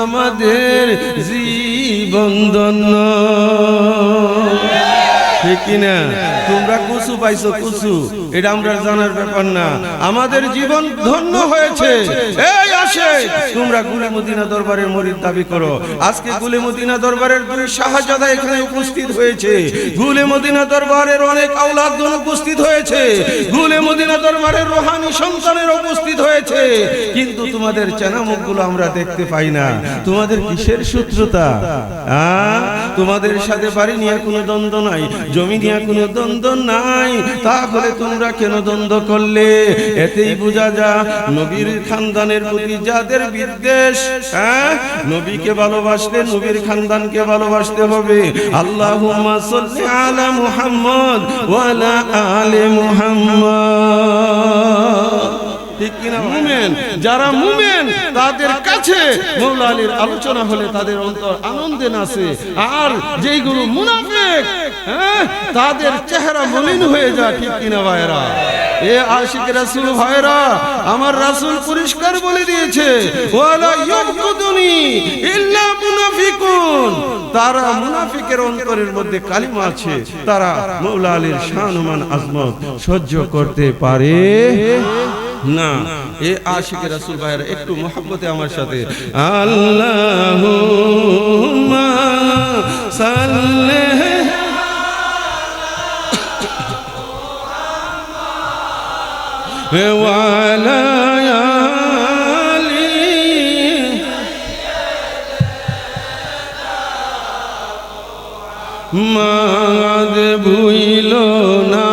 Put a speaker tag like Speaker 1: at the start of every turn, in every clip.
Speaker 1: আমাদের জীবন ধন্য। ঠিক কিনা? তোমরা কুসু পাইছো, কুসু। এটা আমরা জানার ব্যাপার না। আমাদের জীবন ধন্য হয়েছে। এই আসে। তোমরা মদিনা দরবারের দাবি করো। আজকে মদিনা দরবারের দুই এখানে উপস্থিত হয়েছে। মদিনা দরবারের অনেক উপস্থিত হয়েছে। মদিনা দরবারের রোহানি সন্তানের উপস্থিত হয়েছে। কিন্তু তোমাদের চেনা আমরা দেখতে পাই না। তোমাদের কিসের শত্রুতা? তোমাদের সাথে বাড়ি নিয়ে কোনো দ্বন্দ্ব নাই, জমি নিয়ে কোনো দ্বন্দ্ব নাই। তাহলে তোমরা কেন দ্বন্দ্ব করলে? এতেই বোঝা যা নবীর খানদানের প্রতি যাদের বিদ্বেষ হ্যাঁ? নবীকে ভালোবাসলে নবীর খানদানকে ভালোবাসতে হবে। আল্লাহুম্মা সাল্লি আলা মুহাম্মদ আলা মুহাম্মদ। যারা মুমেন, তাদের কাছে মৌলা আলীর আলোচনা হলে তাদের অন্তর আনন্দে নাচে। আর যেইগুলো মুনাফিক হ্যাঁ? তাদের চেহারা মলিন হয়ে যায়, ঠিক কিনা ভাইরা এ আশিক রাসূল ভাইরা আমার রাসূল পরিষ্কার বলে দিয়েছে তারা মুনাফিকের অন্তরের মধ্যে কালিমা আছে, তারা মৌলা আলীর শানমান আজমত সহ্য করতে পারে? না। এ আশিক রাসুল ভাইরা একটু মোহাব্বতে আমার সাথে। আল্লাহুম্মা সাল্লি মাদ ভুইল না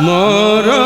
Speaker 1: ভুই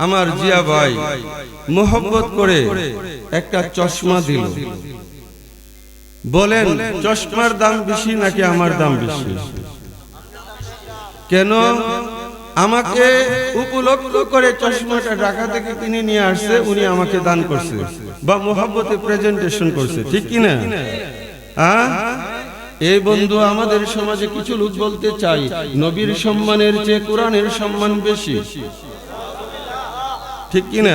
Speaker 1: আমার জিয়া ভাই মোহব্বত করে একটা চশমা দিল। বলেন চশমার দাম বেশি নাকি আমার দাম বেশি? কেন আমাকে উপলক্ষ করে চশমাটা ঢাকা থেকে কিনে নিয়ে আসছে উনি আমাকে দান করছে বা মোহাব্বতে প্রেজেন্টেশন করছে ঠিক কি না? আ? এই বন্ধু আমাদের সমাজে কিছু লোক বলতে চাই নবীর সম্মানের চেয়ে কোরআনের সম্মান বেশি। ঠিক কি না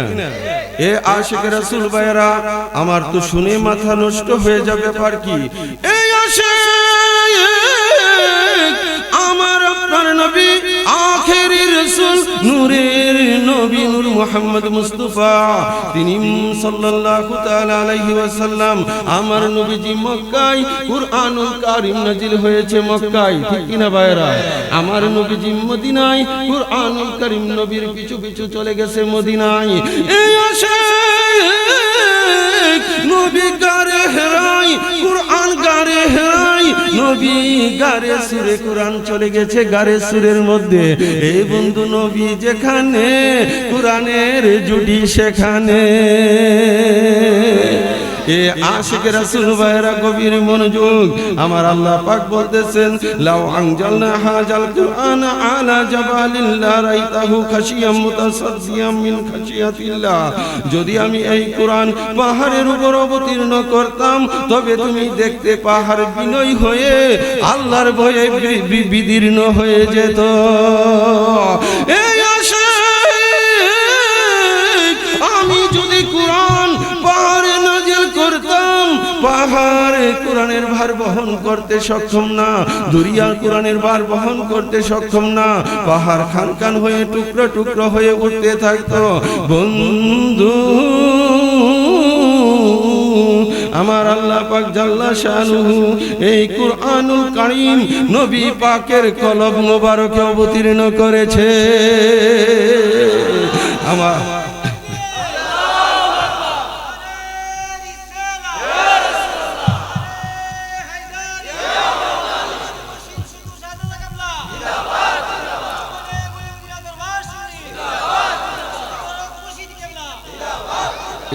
Speaker 1: এ আশিক রাসূল ভাইরা আমার তো শুনে মাথা নষ্ট হয়ে যাবে পার কি? এই আশিক, আমার আপনার নবী আখেরি রাসূল, নূরের নবী, নূর মুহাম্মদ মুস্তাফা। তিনি সাল্লাল্লাহু তাআলা আলাইহি ওয়াসাল্লাম, আমার নবীজি মক্কায় কুরআনুল কারীম নাজিল হয়েছে মক্কায়। ঠিক কি না ভাইরা আমার নবীজি মদিনায় কুরআনুল কারীম নবীর পিছু পিছু চলে গেছে মদিনায়। এই আশিক নবী গারে হেরাই, কুরআন গারে হেরাই। নবী গারে সুরে কোরআন চলে গেছে গারে সুরের মধ্যে। এই বন্ধু নবী যেখানে, কোরআনের জুটি সেখানে। এ আশিক ভাইরা মনোযোগ, আমার আল্লাহ পাক বলতেছেন, লাউ আনজালনা হাজাল কুরআন আলা জাবালিন লা রাইতাহু খাশিয়াম মুতাসাদ্দিয়াম মিন খাশিয়াতিল্লাহ। যদি আমি এই কোরআন পাহাড়ের উপর অবতীর্ণ করতাম, তবে তুমি দেখতে পাহাড় বিনয় হয়ে আল্লাহর ভয়ে বিদীর্ণ হয়ে যেত। এই পাহাড়ে কোরআনের ভার বহন করতে সক্ষম না। দুরিয়ার কোরআনের ভার বহন করতে সক্ষম না। পাহাড় খান খান হয়ে টুকরো টুকরো হয়ে উঠতে থাকতো। বন্ধু, আমার আল্লাহ পাক জাল্লা শানুহু এই কুরআনুল কারীম নবী পাকের কলব মোবারকে অবতীর্ণ করেছে। আমার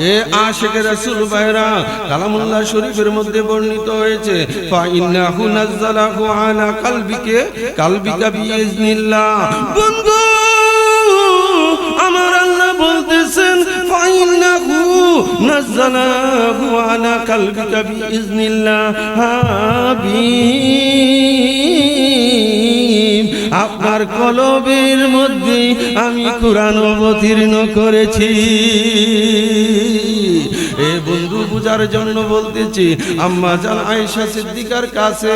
Speaker 1: এ আশিকের রাসূল ভাইরা কালামুল্লাহ শরীফের মধ্যে বর্ণিত হয়েছে, ফা ইন্নাহু নাযালাহু আলা কালবিকে কালবিকা বিইজনিল্লাহ বন্ধু, আমার আল্লাহ বলতেছেন, ফা ইন্নাহু নাযালাহু আলা কালবিকা বিইজনিল্লাহ হাবিব। আপনার কলবের মধ্যে আমি কোরআন অবতীর্ণ করেছি। এ বন্ধু বুঝার জন্য বলতেছি, আম্মা জান আয়েশা সিদ্দিকার কাছে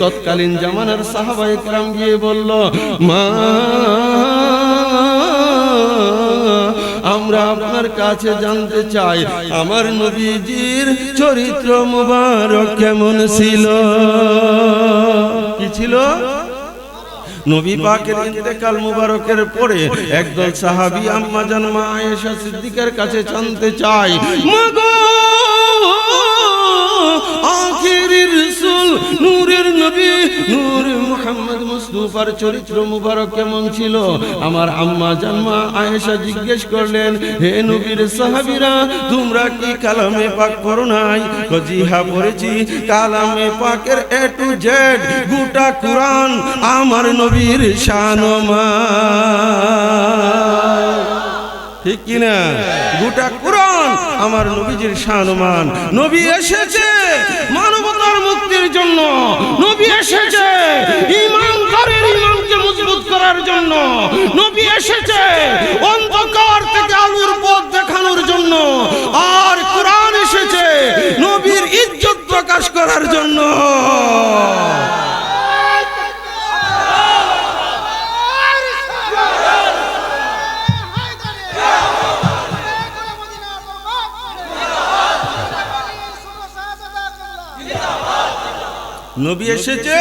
Speaker 1: তৎকালীন জামানার সাহাবা একরাম গিয়ে বলল, মা, আমরা আপনার কাছে জানতে চাই, আমার নবীজির চরিত্র মুবারক কেমন ছিল? কি ছিল? নবী পাকের ইন্তেকাল মুবারকের পরে একদল সাহাবী আম্মা জান মা আয়েশা সিদ্দিকার কাছে জানতে চায় মাগো আখিরি রাসূল, নূরের নবী, নূর মুস্তাফার চরিত্র মুবারক কেমন ছিল? আমার আম্মা জান মা আয়েশা জিজ্ঞেস করলেন, হে নবীর তোমরা কি কালামে পাক নাই? পড়েছি, কালামে পাকের এ টু জেড গোটা আমার নবীর শানমান ঠিক কিনা? গোটা কোরআন আমার নবীজির শানমান নবী এসেছে মানবতার মুক্তির জন্য নবী এসেছে। ইমানদারের ইমানকে মজবুত করার জন্য নবী এসেছে। অন্ধকার থেকে আলোর পথ দেখানোর জন্য আর কোরআন এসেছে নবীর ইজ্জত প্রকাশ করার জন্য। নবী এসেছে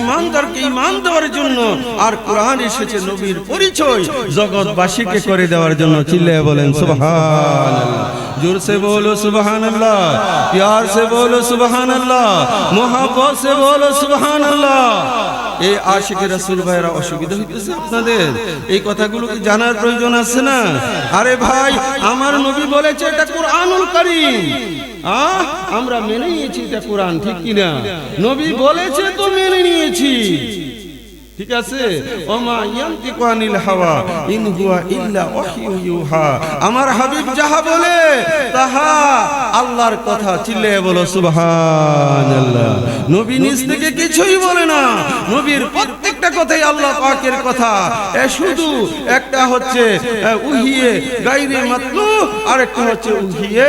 Speaker 1: ইমানদারকে ইমান দেওয়ার জন্য, আর কোরআন এসেছে নবীর পরিচয়, জগৎবাসীকে করে দেওয়ার জন্য। চিল্লে বলেন সুবহান জোর সে বলো সুবহান আল্লাহ প্যার সে বলো সুবহান আল্লাহ মোহাবত সে বলো সুবহান আল্লাহ এই আশিকের রাসূল ভাইরা অসুবিধা হইতেছে আপনাদের? এই কথাগুলো কি জানার প্রয়োজন আছে না? আরে ভাই, আমার নবী বলেছে এটা কোরআনুল কারীম। আমরা মেনে নিয়েছি এটা কোরআন, ঠিক কিনা? নবী বলেছে তো মেনে নিয়েছি। ঠিক আছে? ওমা ইয়ান্তিকু আনিল হাওয়া, ইন হুয়া ইল্লা ওয়াহয়ু ইউহা। আমার হাবিব যাহা বলে, তাহা আল্লাহর কথা চিল্লে বলো, সুবহানাল্লাহ। নবী নিজ থেকে কিছুই বলে না। নবীর প্রত্যেকটা কথাই আল্লাহ পাকের কথা। এ শুধু একটা হচ্ছে উহিয়ে গাইরে মাতলু আর একটা হচ্ছে উহিয়ে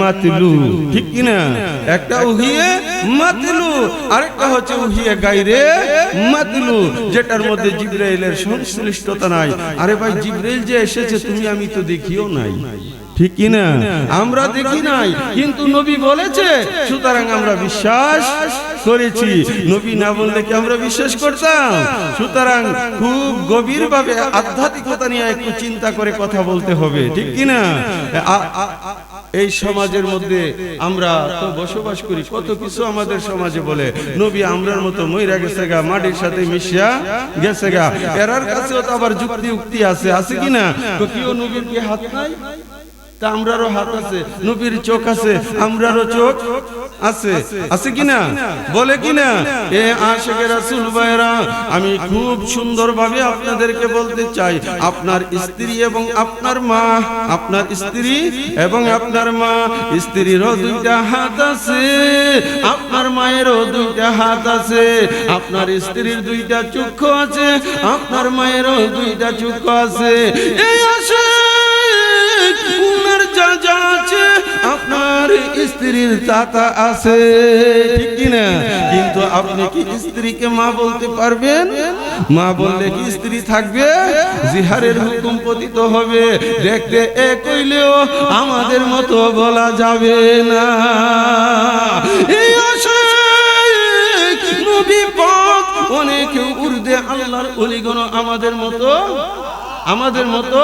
Speaker 1: মাতলু। ঠিক কি না? একটা উহিয়ে মাতলু, আরেকটা হচ্ছে উহিয়ে গাইরে মাতলু। যেটার মধ্যে জিব্রাইলের সংশ্লিষ্টতা নাই। আরে ভাই, জিব্রাইল যে এসেছে, তুমি আমি তো দেখিও নাই। ঠিক কি না? আমরা দেখি নাই, কিন্তু নবী বলেছে, সুতরাং আমরা বিশ্বাস করেছি। নবী না বললে কি আমরা বিশ্বাস করতাম? সুতরাং খুব গভীর ভাবে আধ্যাত্মিকতা নিয়ে একটু চিন্তা করে কথা বলতে হবে। ঠিক কি না? আ- আ- আ- এই সমাজের মধ্যে আমরা তো বসবাস করি, কত কিছু আমাদের সমাজে বলে। নবী আমরার মতো মইরা গেছে গা, মাটির সাথে মিশিয়া গেছে গা। এরার কাছেও তো আবার যুক্তি উক্তি আছে আছে কিনা? তো কেউ নবীর কি হাত নাই? তা আমরারও হাত আছে, নবীর চোখ আছে, আমরারও চোখ আছে। আছে কিনা? বলে কিনা? এ আশেকের রাসূল ভাইরা আমি খুব সুন্দরভাবে আপনাদেরকে বলতে চাই, আপনার স্ত্রী এবং আপনার মা, আপনার স্ত্রী এবং আপনার মা, স্ত্রীরও দুইটা হাত আছে, আপনার মায়েরও দুইটা হাত আছে, আপনার স্ত্রীর দুইটা চক্ষু আছে, আপনার মায়েরও দুইটা চক্ষু আছে। এই আসে আছে আপনার স্ত্রীর আছে। কিন্তু আপনি কি স্ত্রীকে মা বলতে পারবেন? মা বললে কি স্ত্রী থাকবে? জিহারের হুকুম পতিত হবে। দেখতে এক হইলেও আমাদের মতো বলা যাবে না। অনেক উর্দে আল্লাহর অলিগণ আমাদের মতো আমাদের মতো?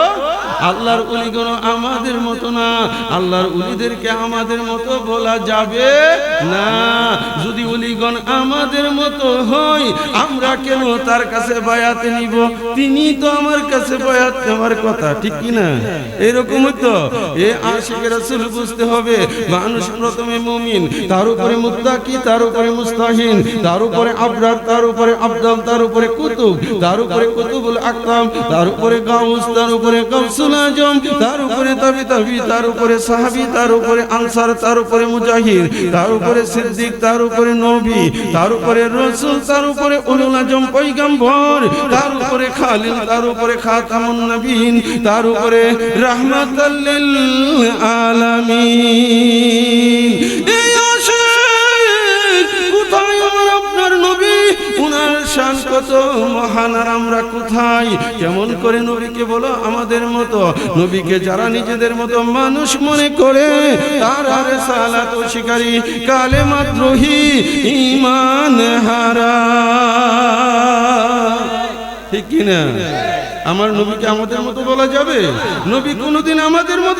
Speaker 1: আল্লাহর উলিগণ আমাদের মতো না। আল্লাহর উলিদেরকে আমাদের মতো বলা যাবে না। যদি উলিগণ আমাদের মতো হয়, আমরা কেন তার কাছে বায়াতে নিব? তিনি তো আমার কাছে বায়াত নেওয়ার কথা, ঠিক কি না? এরকম তো? এ আশিক রাসূল বুঝতে হবে, মানুষ প্রথমে মুমিন, তার উপরে মুত্তাকি, তার উপরে মুস্তাহিন, তার উপরে আবরার, তার উপরে আবদাল তার উপরে কুতুব, তার উপরে কুতুবুল আকরাম, তার উপরে গাউস তার উপরে গাউসুল আজম তার উপরে তাবি তাবি তার উপরে সাহাবী তার উপরে আনসার তার উপরে মুজাহিদ তার উপরে সিদ্দিক তার উপরে নবী তার উপরে রাসূল তার উপরে উলুল আজম পয়গম্বর তার উপরে খালিল তার উপরে খাতামুন নবীন তার উপরে রাহমাতাল লিল আলামিন উনার শান কত মহান, আর আমরা কোথায়? কেমন করে নবীকে বলো? আমাদের মতো। নবীকে যারা নিজেদের মতো মানুষ মনে করে, তার আর সালাত শিকারী কালে মাত্রহি ইমান হারা। ঠিক কিনা? আমার নবীকে আমাদের মতো বলা যাবে? নবী কোনোদিন আমাদের মতো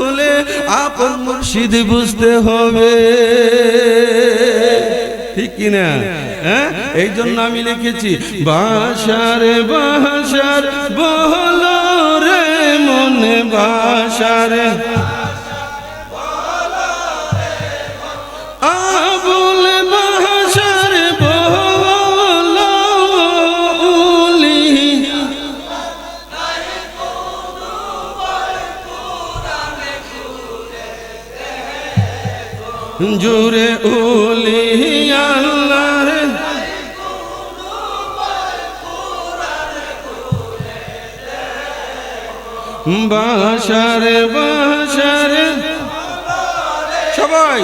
Speaker 1: হলে আপন মুর্শিদ বুঝতে হবে। ঠিক কিনা? হ্যাঁ? এই জন্য আমি লিখেছি, বাসার বাসার বহল রে মনে বাসার। জুরে উলি আল্লাহ বাসার বাসার। সবাই।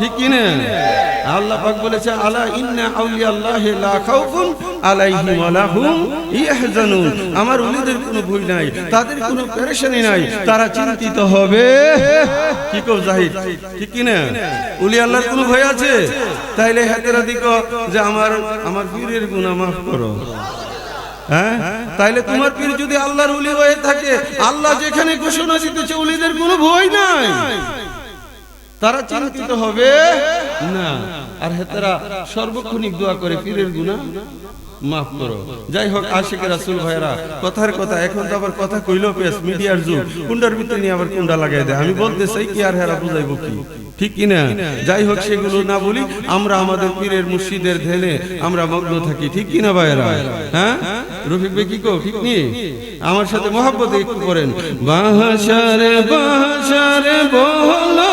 Speaker 1: ঠিক কি না? আল্লাহ পাক বলেছে, আলা ইন্না আউলিয়া আল্লাহ লা খাউফুন আলাইহিম ওয়ালা হুম ইয়াহজানুন। আমার ওলিদের কোনো ভুল নাই, তাদের কোনো পেরেশানি নাই, তারা চিন্তিত হবে। কি কব জাহিদ? ঠিক কি না? আল্লাহর কোনো ভয় আছে? তাইলে হাতেরা দিক যে আমার আমার পীরের গুনাহ মাফ করো। হ্যাঁ? তাইলে তোমার পীর যদি আল্লাহর ওলি হয়ে থাকে, আল্লাহ যেখানে ঘোষণা দিতেছে উলিদের কোনো ভয় নাই। তারা চিন্তিত হবে। না। আর হেতারা সর্বক্ষণিক দোয়া করে পীরের গুণা মাফ করো। যাই হোক, আশিক রাসুল ভাইরা কথার কথা, এখন তো আবার কথা কইলো পেস, মিডিয়ার যুগ। কুন্ডার ভিতরে নিয়ে আবার কুন্ডা লাগাই দেয়। আমি বলতে চাই কি আর হেরা বুঝাইবো কি? ঠিক কি না যাই হোক, সেগুলো না বলি, আমরা আমাদের পীরের মুর্শিদের ধ্যানে আমরা মগ্ন থাকি। ঠিক কি না ভাইরা হ্যাঁ? রফিক ভাই কি কো ঠিক নি? আমার সাথে মহাব্বতে একটু করেন। বাহাসারে বাহাসারে বলো।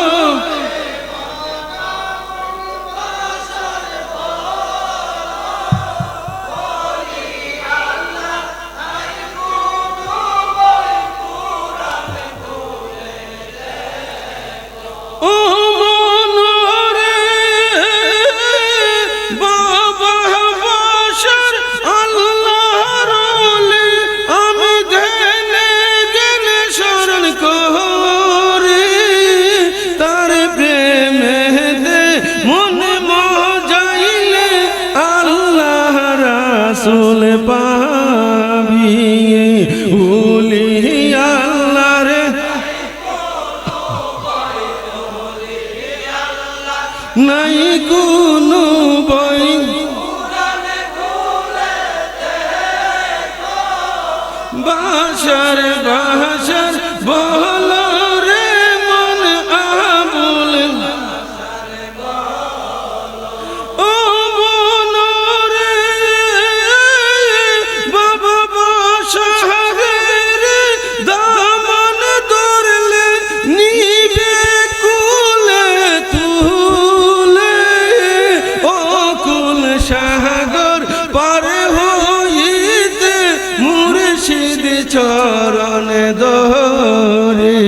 Speaker 1: চরণ দরে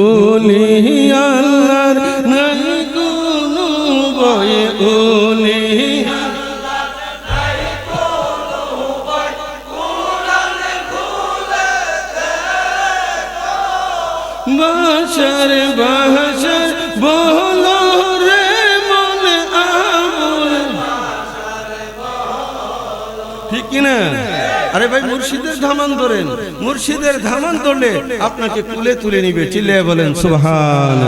Speaker 1: উলি আল্লাহর নাই কোনো বই উলি বাসার বাসার বহল রে মন আমল। ঠিক কিনা? আরে ভাই, মুর্শিদের ধামান ধরেন। মুর্শিদের ধামান ধরলে আপনাকে তুলে তুলে নিবে। চিল্লে বলেন সুবহান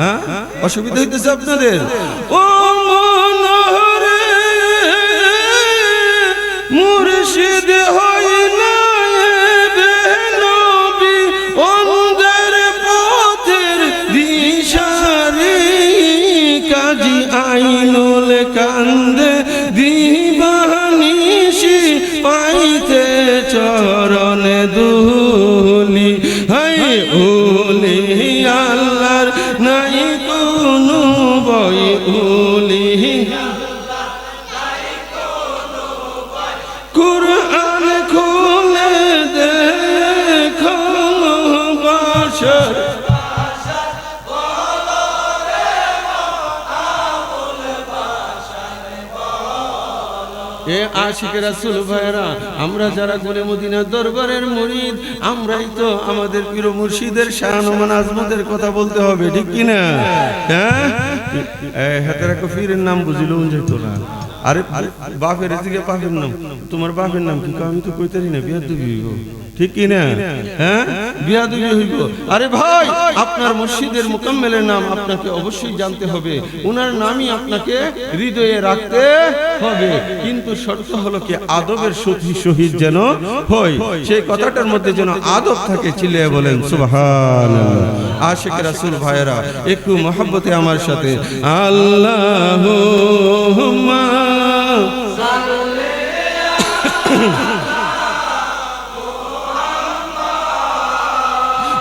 Speaker 1: হ্যাঁ? অসুবিধা হইতেছে আপনাদের? ও মুর্শিদ হই এ আশিক রাসুল ভাইরা আমরা যারা দরবারের আমরাই তো আমাদের প্রিয় মুর্শিদের শান মান আজমতের কথা বলতে হবে, ঠিক কি না? হ্যাঁ? হাতের এক ফিরের নাম বুঝিল যেত না। আরে বাপের দিকে বাপের নাম, তোমার বাপের নাম কি? আমি তো কইতারি না বিয়া দুবি ঠিক কি না? হ্যাঁ? বিয়া দুবি হইব। আরে ভাই, আপনার মুর্শিদের মুকাম্মেলের নাম আপনাকে অবশ্যই জানতে হবে। ওনার নামই আপনাকে হৃদয়ে রাখতে হবে। কিন্তু শর্ত হলো কি, আদবের সতী শহীদ যেন হয়। সেই কথাটার মধ্যে যেন আদব থাকে চিল্লিয়ে বলেন সুবহান আশিক রাসূল ভাইরা একটু মহব্বতে আমার সাথে। আল্লাহুম্মা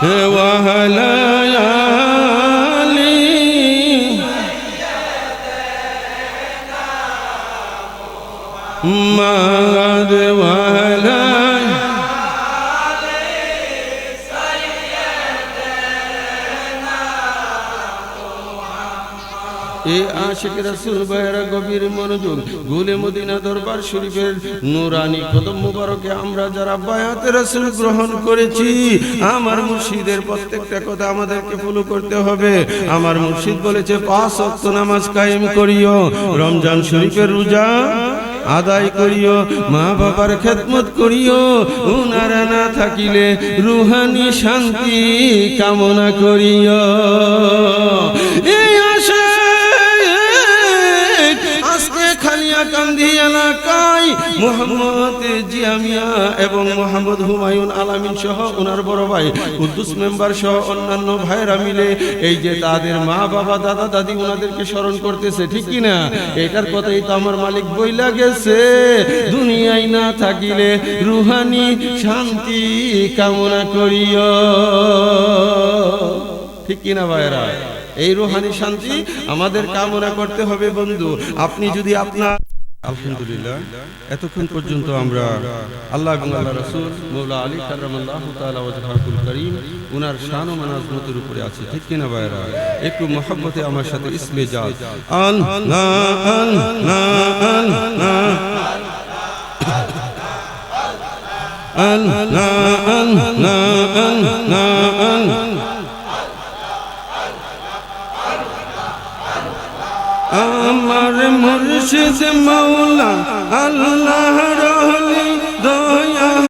Speaker 1: وهلا يا ما وهلا এ আশিক রাসূল ভাইরা গভীর মনোযোগ গুলে দরবার শরীফের নুরানি আমরা যারা গ্রহণ করেছি, আমার প্রত্যেকটা কথা আমাদেরকে করতে হবে। আমার মুর্শিদ বলেছে, পাঁচ ওয়াক্ত নামাজ কায়েম করিও, রমজান শরীফের রোজা আদায় করিও, মা বাবার খেদমত করিও, উনারা না থাকিলে রুহানি শান্তি কামনা করিও। এই খালিয়াকান্দি এলাকায় মোহাম্মদ জিয়ামিয়া এবং মোহাম্মদ হুমায়ুন আলামিন সহ ওনার বড় ভাই, কুদ্দুস মেম্বার সহ অন্যান্য ভাইরা মিলে এই যে তাদের মা বাবা, দাদা, দাদি ওনাদেরকে স্মরণ করতেছে, ঠিক কি না এটার কথাই তো আমার মালিক দুনিয়ায় না থাকিলে রুহানি শান্তি কামনা করিও। ঠিক কিনা ভাইরা এই রুহানি শান্তি আমাদের কামনা করতে হবে বন্ধু। আপনি যদি আপনার আলহামদুলিল্লাহ। এতক্ষণ পর্যন্ত আমরা আল্লাহ এবং আল্লাহ রসুল মৌলা আলী কারামাল্লাহ তাআলা ওয়াজহাকুল করিম উনার শান ও মানাজমতের উপরে আছে। ঠিক কিনা ভাইরা একটু মহব্বতে আমার সাথে ইসমে যাও আন না আন না আন না। আন না আন না আন না আন। আমার মুর্শিদ মৌলা আল্লাহ রহলি দয়া।